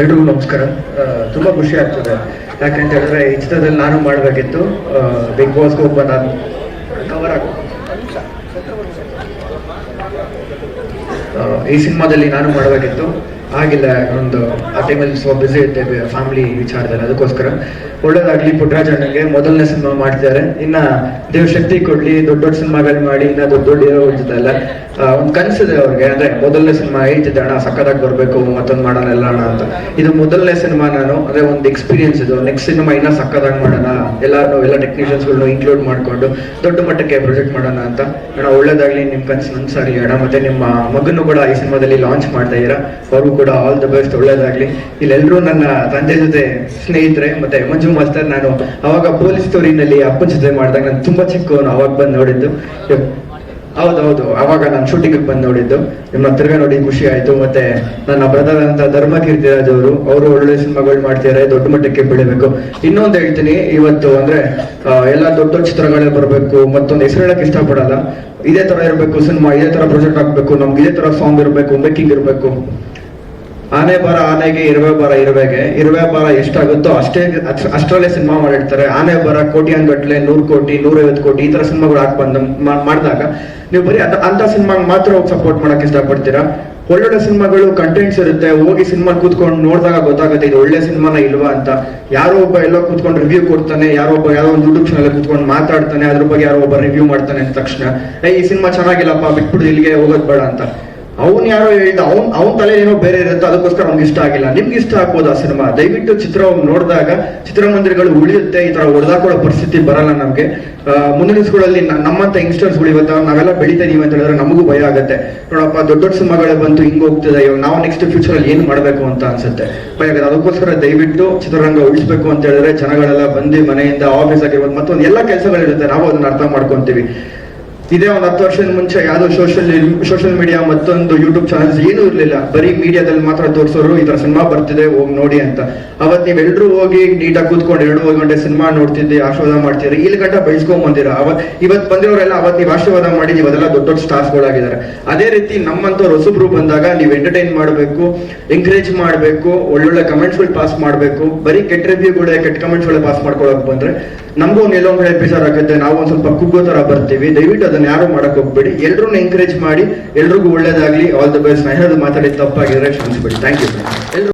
ಎಲ್ರಿಗೂ ನಮಸ್ಕಾರ. ತುಂಬಾ ಖುಷಿ ಆಗ್ತದೆ. ಯಾಕಂತ ಹೇಳಿದ್ರೆ ಈ ಚಿತ್ರದಲ್ಲಿ ನಾನು ಮಾಡಬೇಕಿತ್ತು. ಬಿಗ್ ಬಾಸ್ ಒಬ್ಬ ನಾನು. ಕವರ್ ಈ ಸಿನಿಮಾದಲ್ಲಿ ನಾನು ಮಾಡಬೇಕಿತ್ತು. ಆಗಿಲ್ಲ, ಒಂದು ಆ ಟೈಮಲ್ಲಿ ಸ್ವಲ್ಪ ಬಿಸಿ ಇರ್ತೇವೆ ಫ್ಯಾಮಿಲಿ ವಿಚಾರದಲ್ಲಿ. ಅದಕ್ಕೋಸ್ಕರ ಒಳ್ಳೇದಾಗ್ಲಿ ಪುಟ್ಟರಾಜ್ ಅಣ್ಣಂಗೆ ಮೊದಲನೇ ಸಿನಿಮಾ ಮಾಡ್ತಿದ್ದಾರೆ. ಇನ್ನ ದೇವ್ ಶಕ್ತಿ ಕೊಡ್ಲಿ, ದೊಡ್ಡ ದೊಡ್ಡ ಸಿನಿಮಾಗಳು ಮಾಡಿ, ಇನ್ನ ದೊಡ್ಡ ದೊಡ್ಡ ಜೊತೆ ಎಲ್ಲ ಒಂದು ಕನ್ಸಿದೆ ಅವ್ರಿಗೆ. ಅಂದ್ರೆ ಮೊದಲನೇ ಸಿನಿಮಾ ಹೇಳ್ತಿದ್ದೆ ಅಣ್ಣ ಸಕ್ಕದಾಗಿ ಬರ್ಬೇಕು, ಮತ್ತೊಂದು ಮಾಡೋಣ, ಎಲ್ಲ ಅಣ್ಣ ಅಂತ. ಇದು ಮೊದಲನೇ ಸಿನಿಮಾ ನಾನು, ಅಂದ್ರೆ ಒಂದು ಎಕ್ಸ್ಪೀರಿಯನ್ಸ್ ಇದು. ನೆಕ್ಸ್ಟ್ ಸಿನಿಮಾ ಇನ್ನ ಸಕ್ಕದಾಗಿ ಮಾಡೋಣ ಎಲ್ಲಾರು ಎಲ್ಲ ಟೆಕ್ನಿಷಿಯನ್ಸ್ಗಳನ್ನ ಇನ್ಕ್ಲೂಡ್ ಮಾಡ್ಕೊಂಡು, ದೊಡ್ಡ ಮಟ್ಟಕ್ಕೆ ಪ್ರೊಜೆಕ್ಟ್ ಮಾಡೋಣ ಅಂತ. ಅಣ್ಣ, ಒಳ್ಳೇದಾಗ್ಲಿ, ನಿಮ್ ಕನ್ಸು ನನ್ಸಾಗ್ಲಿ ಅಣ್ಣ, ಮತ್ತೆ ನಿಮ್ಮ ಮಗನು ಕೂಡ ಈ ಸಿನಿಮಾದಲ್ಲಿ ಲಾಂಚ್ ಮಾಡ್ತಾ ಇದ್ದೀರಾ. ಅವ್ರಿಗೂ ಕೂಡ ಆಲ್ ದ ಬೆಸ್ಟ್ ಒಳ್ಳೇದಾಗ್ಲಿ. ಇಲ್ಲೆಲ್ಲರೂ ನನ್ನ ತಂದೆ ಜೊತೆ ಸ್ನೇಹಿತರೆ ಮತ್ತೆ ಮಂಜು ಮಾಸ್ತರ್ ನಾನು ಅವಾಗ ಪೊಲೀಸ್ ಸ್ಟೋರಿನಲ್ಲಿ ಅಪ್ಪನ ಜೊತೆ ಮಾಡಿದಾಗ ನಾನು ತುಂಬಾ ಚಿಕ್ಕವನು, ಅವಾಗ ಬಂದು ನೋಡಿದ್ದು. ಹೌದೌದು, ಅವಾಗ ನಾನು ಶೂಟಿಂಗ್ ಬಂದು ನೋಡಿದ್ದು. ನಿಮ್ಮ ತಿರ್ಗಾ ನೋಡಿ ಖುಷಿ ಆಯ್ತು. ಮತ್ತೆ ನನ್ನ ಬ್ರದರ್ ಅಂತ ಧರ್ಮ ಕೀರ್ತಿರಾಜ್ ಅವರು ಅವರು ಒಳ್ಳೆ ಸಿನಿಮಾಗಳು ಮಾಡ್ತಿದ್ದಾರೆ ದೊಡ್ಡ ಮಟ್ಟಕ್ಕೆ ಬೆಳಿಬೇಕು. ಇನ್ನೊಂದು ಹೇಳ್ತೀನಿ, ಇವತ್ತು ಅಂದ್ರೆ ಎಲ್ಲ ದೊಡ್ಡ ದೊಡ್ಡ ಚಿತ್ರಗಳೇ ಬರಬೇಕು. ಮತ್ತೊಂದು ಹೆಸರು ಹೇಳಕ್ ಇಷ್ಟಪಡಲ್ಲ. ಇದೇ ತರ ಇರಬೇಕು, ಸಿನಿಮಾ, ಇದೇ ತರ ಪ್ರೊಜೆಕ್ಟ್ ಆಗ್ಬೇಕು ನಮ್ಗೆ ಇದೇ ತರ ಸಾಂಗ್ ಇರಬೇಕು ಮೇಕಿಂಗ್ ಇರಬೇಕು. ಆನೆ ಬರ ಆನೆಗೆ, ಇರುವೆ ಬರ ಇರುವೆಗೆ, ಇರುವೆ ಬರ ಎಷ್ಟಾಗುತ್ತೋ ಅಷ್ಟೇ ಅಷ್ಟರಲ್ಲೇ ಸಿನಿಮಾ ಮಾಡಿರ್ತಾರೆ. ಆನೆ ಬರ ಕೋಟಿ ಗಟ್ಲೆ ನೂರು ಕೋಟಿ, ನೂರೈವತ್ತು ಕೋಟಿ ಈ ತರ ಸಿನಿಮಾಗಳು ಹಾಕಿ ಬಂದ ಮಾಡಿದಾಗ ನೀವು ಬರೀ ಅದ- ಅಂತ ಸಿನಿಮಾಗೆ ಮಾತ್ರ ಹೋಗಿ ಸಪೋರ್ಟ್ ಮಾಡಕ್ ಇಷ್ಟಪಡ್ತೀರಾ? ಒಳ್ಳೊಳ್ಳೆ ಸಿನಿಮಾಗಳು ಕಂಟೆಂಟ್ಸ್ ಇರುತ್ತೆ, ಹೋಗಿ ಸಿನಿಮಾ ಕೂತ್ಕೊಂಡು ನೋಡಿದಾಗ ಗೊತ್ತಾಗುತ್ತೆ ಇದು ಒಳ್ಳೆ ಸಿನಿಮಾನ ಇಲ್ವಾ ಅಂತ. ಯಾರೋ ಒಬ್ಬ ಎಲ್ಲೋ ಕೂತ್ಕೊಂಡು ರಿವ್ಯೂ ಕೊಡ್ತಾನೆ, ಯಾರೋ ಒಬ್ಬ ಯಾರೋ ಒಂದು ಯೂಟ್ಯೂಬ್ ಚಾನಲ್ ಕೂತ್ಕೊಂಡು ಮಾತಾಡ್ತಾನೆ, ಅದ್ರ ಬಗ್ಗೆ ಯಾರೋ ಒಬ್ಬ ರಿವ್ಯೂ ಮಾಡ್ತಾನೆ ಅಂದ ತಕ್ಷಣ ಏ ಈ ಸಿನಿಮಾ ಚೆನ್ನಾಗಿಲ್ಲಪ್ಪ, ಬಿಟ್ಬಿಡು, ಇಲ್ಲಿಗೆ ಹೋಗೋದ್ ಬೇಡ ಅಂತ. ಅವ್ನ್ ಯಾರೋ ಹೇಳಿದ, ಅವ್ನು ಅವ್ನ ತಲೆ ಏನೋ ಬೇರೆ ಇರುತ್ತೆ ಅದಕ್ಕೋಸ್ಕರ ಅವ್ನಿಗೆ ಇಷ್ಟ ಆಗಿಲ್ಲ. ನಿಮ್ಗೆ ಇಷ್ಟ ಆಗ್ಬೋದು ಆ ಸಿನಿಮಾ? ದಯವಿಟ್ಟು ಚಿತ್ರವನ್ನು ನೋಡಿದಾಗ ಚಿತ್ರಮಂದಿರಗಳು ಉಳಿಯುತ್ತೆ, ಈ ತರ ಹೊಡೆದಾಕೊಳ್ಳೋ ಪರಿಸ್ಥಿತಿ ಬರಲ್ಲ ನಮ್ಗೆ. ಮುಂದಿನ ಸ್ಕೂಲಲ್ಲಿ ನಮ್ಮಂತ ಯಂಗ್ಸ್ಟರ್ಸ್ಗಳು ಇವತ್ತು ನಾವೆಲ್ಲ ಬೆಳಿತಾ ಅಂತ ಹೇಳಿದ್ರೆ ನಮಗೂ ಭಯ ಆಗುತ್ತೆ. ನೋಡಪ್ಪ, ದೊಡ್ಡ ದೊಡ್ಡ ಸಿನಿಮಾಗಳೇ ಬಂತು, ಹಿಂಗ್ ಹೋಗ್ತಿದೆ, ಇವಾಗ ನಾವು ನೆಕ್ಸ್ಟ್ ಫ್ಯೂಚರ್ ಅಲ್ಲಿ ಏನ್ ಮಾಡ್ಬೇಕು ಅಂತ ಅನ್ಸುತ್ತೆ. ಭಯ ಆಗುತ್ತೆ. ಅದಕ್ಕೋಸ್ಕರ ದಯವಿಟ್ಟು ಚಿತ್ರರಂಗ ಉಳಿಸ್ಬೇಕು ಅಂತ ಹೇಳಿದ್ರೆ ಜನಗಳೆಲ್ಲ ಬಂದು ಮನೆಯಿಂದ ಆಫೀಸ್ ಆಗಿರ್ಬೋದು ಮತ್ತೊಂದು ಎಲ್ಲ ಕೆಲಸಗಳಿರುತ್ತೆ. ನಾವು ಅದನ್ನ ಅರ್ಥ ಮಾಡ್ಕೊಂತೀವಿ. ಇದೇ ಒಂದು ಹತ್ತು ವರ್ಷದ ಮುಂಚೆ ಯಾವುದೋ ಸೋಷಿಯಲ್ ಸೋಷಿಯಲ್ ಮೀಡಿಯಾ ಮತ್ತೊಂದು ಯೂಟ್ಯೂಬ್ ಚಾನಲ್ಸ್ ಏನೂ ಇರಲಿಲ್ಲ. ಬರೀ ಮೀಡಿಯಾದಲ್ಲಿ ಮಾತ್ರ ತೋರಿಸೋರು ಈ ತರ ಸಿನಿಮಾ ಬರ್ತಿದೆ, ಹೋಗಿ ನೋಡಿ ಅಂತ. ಅವತ್ ನೀವೆಲ್ಲರೂ ಹೋಗಿ ನೀಟಾಗಿ ಕೂತ್ಕೊಂಡು ಎರಡು ಗಂಟೆ ಸಿನಿಮಾ ನೋಡ್ತಿದ್ದೆ, ಆಶೀರ್ವಾದ ಮಾಡ್ತೀರಿ, ಇಲ್ಲಿ ಗಂಟ ಬೆಳೆಸ್ಕೊಂಡ್ ಬಂದಿರ ಅವತ್ ಇವತ್ ಬಂದಿರೋರೆಲ್ಲ ಅವತ್ ನೀವು ಆಶೀರ್ವಾದ ಮಾಡಿ ಇವೆಲ್ಲ ದೊಡ್ಡ ದೊಡ್ಡ ಸ್ಟಾರ್ಸ್ಗಳಾಗಿದ್ದಾರೆ ಅದೇ ರೀತಿ ನಮ್ಮಂತ ರಸುಬ್ರು ಬಂದಾಗ ನೀವು ಎಂಟರ್ಟೈನ್ ಮಾಡಬೇಕು ಎಂಕರೇಜ್ ಮಾಡಬೇಕು, ಒಳ್ಳೊಳ್ಳೆ ಕಮೆಂಟ್ಸ್ಗಳು ಪಾಸ್ ಮಾಡಬೇಕು. ಬರೀ ಕೆಟ್ಟ ರಿವ್ಯೂಗಳೇ ಕೆಟ್ಟ ಕಮೆಂಟ್ಸ್ಗಳೇ ಪಾಸ್ ಮಾಡ್ಕೊಳಕ್ ಬಂದ್ರೆ, ನಮಗೂ ಒಂದು ಎಲ್ಲೊಂದು ಎಪಿಸೋಡ್ ಆಗುತ್ತೆ. ನಾವು ಒಂದ್ ಸ್ವಲ್ಪ ಕುಗ್ಗೋ ತರ ಬರ್ತೀವಿ. ದಯವಿಟ್ಟು ಅದನ್ನ ಯಾರು ಮಾಡಕ್ ಹೋಗ್ಬೇಡಿ. ಎಲ್ರೂ ಎಂಕರೇಜ್ ಮಾಡಿ, ಎಲ್ರಿಗೂ ಒಳ್ಳೇದಾಗ್ಲಿ. ಆಲ್ ದ ಬೆಸ್ಟ್ ನಾನು ಹೇಳೋದು ಮಾತಾಡಿ ತಪ್ಪಾಗಿದ್ರೆ ಕ್ಷಮಿಸ್ಬೇಡಿ. ಥ್ಯಾಂಕ್ ಯು ಎಲ್ರು